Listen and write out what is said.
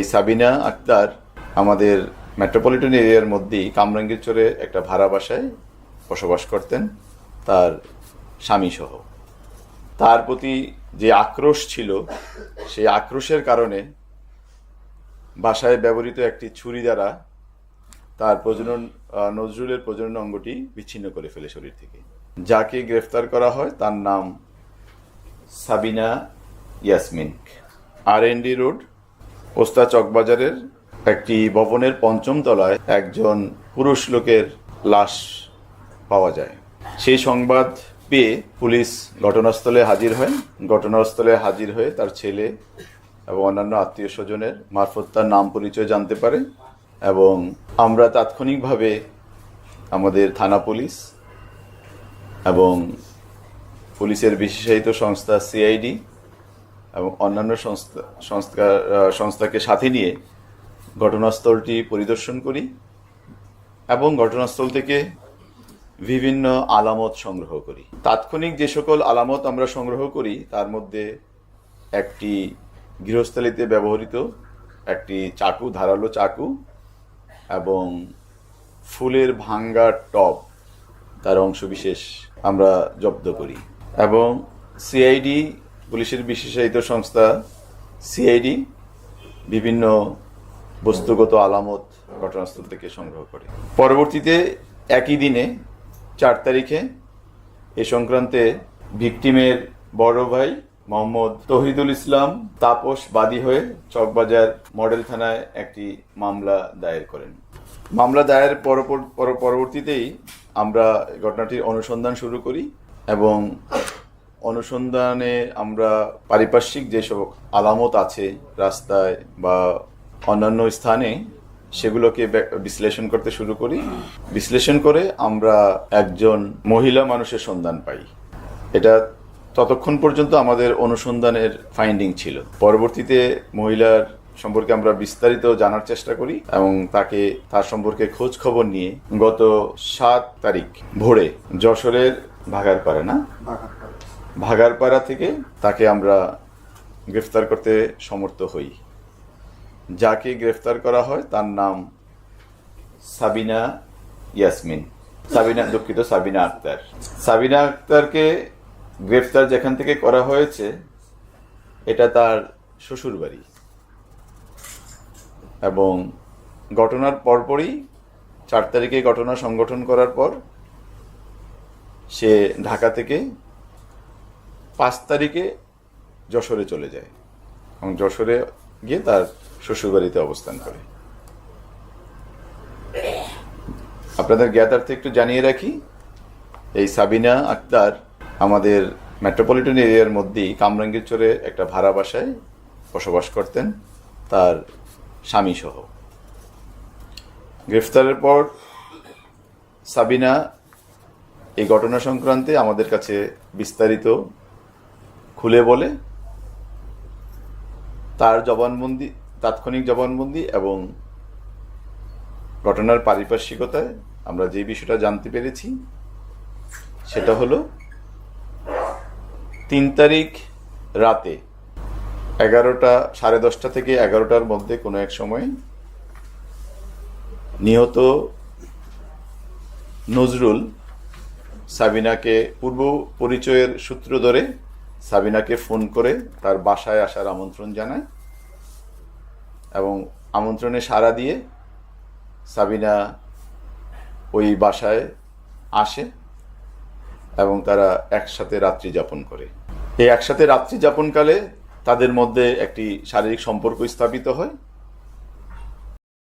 এই সাবিনা আক্তার আমাদের মেট্রোপলিটন এরিয়ার মধ্যেই কামরাঙ্গীর চরে একটা ভাড়া বাসায় বসবাস করতেন, তার স্বামী সহ তার প্রতি যে আক্রোশ ছিল, সেই আক্রোশের কারণে বাসায় ব্যবহৃত একটি ছুরি দ্বারা তার প্রজনন নজরুলের প্রজনন অঙ্গটি বিচ্ছিন্ন করে ফেলে শরীর থেকে। যাকে গ্রেফতার করা হয় তার নাম সাবিনা ইয়াসমিন। আর এন ডি রোড পোস্তা চকবাজারের একটি ভবনের পঞ্চম তলায় একজন পুরুষ লোকের লাশ পাওয়া যায়। সেই সংবাদ পেয়ে পুলিশ ঘটনাস্থলে হাজির হয় ঘটনাস্থলে হাজির হয়ে তার ছেলে এবং অন্যান্য আত্মীয় স্বজনের মারফত তার নাম পরিচয় জানতে পারে এবং আমরা তাৎক্ষণিকভাবে আমাদের থানা পুলিশ এবং পুলিশের বিশেষায়িত সংস্থা সিআইডি এবং অন্যান্য সংস্থা সংস্থা সংস্থাকে সাথে নিয়ে ঘটনাস্থলটি পরিদর্শন করি এবং ঘটনাস্থল থেকে বিভিন্ন আলামত সংগ্রহ করি। তাৎক্ষণিক যে সকল আলামত আমরা সংগ্রহ করি, তার মধ্যে একটি গৃহস্থালিতে ব্যবহৃত একটি চাকু, ধারালো চাকু এবং ফুলের ভাঙ্গা টব, তার অংশবিশেষ আমরা জব্দ করি এবং সিআইডি পুলিশের বিশেষায়িত সংস্থা সিআইডি বিভিন্ন বস্তুগত আলামত ঘটনাস্থল থেকে সংগ্রহ করে। পরবর্তীতে একই দিনে, চার তারিখে, এ সংক্রান্তে ভিকটিমের বড় ভাই মোহাম্মদ তহিদুল ইসলাম তাপস বাদী হয়ে চকবাজার মডেল থানায় একটি মামলা দায়ের করেন। মামলা দায়ের পরবর্তীতেই আমরা ঘটনাটির অনুসন্ধান শুরু করি এবং অনুসন্ধানে আমরা পারিপার্শ্বিক যেসব আলামত আছে রাস্তায় বা অন্যান্য স্থানে, সেগুলোকে বিশ্লেষণ করতে শুরু করি। বিশ্লেষণ করে আমরা একজন মহিলা মানুষের সন্ধান পাই। এটা ততক্ষণ পর্যন্ত আমাদের অনুসন্ধানের ফাইন্ডিং ছিল। পরবর্তীতে মহিলার সম্পর্কে আমরা বিস্তারিত জানার চেষ্টা করি এবং তাকে, তার সম্পর্কে খোঁজ খবর নিয়ে গত সাত তারিখ ভোরে যশোরের ভাগারপাড়া না? ভাগারপাড়া থেকে তাকে আমরা গ্রেফতার করতে সমর্থ হই। যাকে গ্রেফতার করা হয় তার নাম সাবিনা ইয়াসমিন। সাবিনা, দুঃখিত, সাবিনা আক্তার। সাবিনা আক্তারকে গ্রেফতার যেখান থেকে করা হয়েছে, এটা তার শ্বশুর বাড়ি এবং ঘটনার পরপরই চার তারিখে ঘটনা সংগঠন করার পর সে ঢাকা থেকে পাঁচ তারিখে যশোরে চলে যায়। এবং যশোরে গিয়ে তার শ্বশুরবাড়িতে অবস্থান করে। আপনাদের জ্ঞাতার্থে একটু জানিয়ে রাখি, এই সাবিনা আক্তার আমাদের মেট্রোপলিটন এরিয়ার মধ্যেই কামরাঙ্গীর চরে একটা ভাড়া বাসায় বসবাস করতেন, তার স্বামী সহ। গ্রেফতারের পর সাবিনা এই ঘটনা সংক্রান্তে আমাদের কাছে বিস্তারিত খুলে বলে, তার জবানবন্দি, তাৎক্ষণিক জবানবন্দি এবং ঘটনার পারিপার্শ্বিকতায় আমরা যে বিষয়টা জানতে পেরেছি, সেটা হলো তিন তারিখ রাতে এগারোটা, সাড়ে দশটা থেকে এগারোটার মধ্যে কোনো এক সময় নিহত নজরুল সাবিনাকে পূর্ব পরিচয়ের সূত্র ধরে সাবিনাকে ফোন করে তার বাসায় আসার আমন্ত্রণ জানায় এবং আমন্ত্রণে সাড়া দিয়ে সাবিনা ওই বাসায় আসে এবং তারা একসাথে রাত্রি যাপন করে। এই একসাথে রাত্রি যাপনকালে তাদের মধ্যে একটি শারীরিক সম্পর্ক স্থাপিত হয়।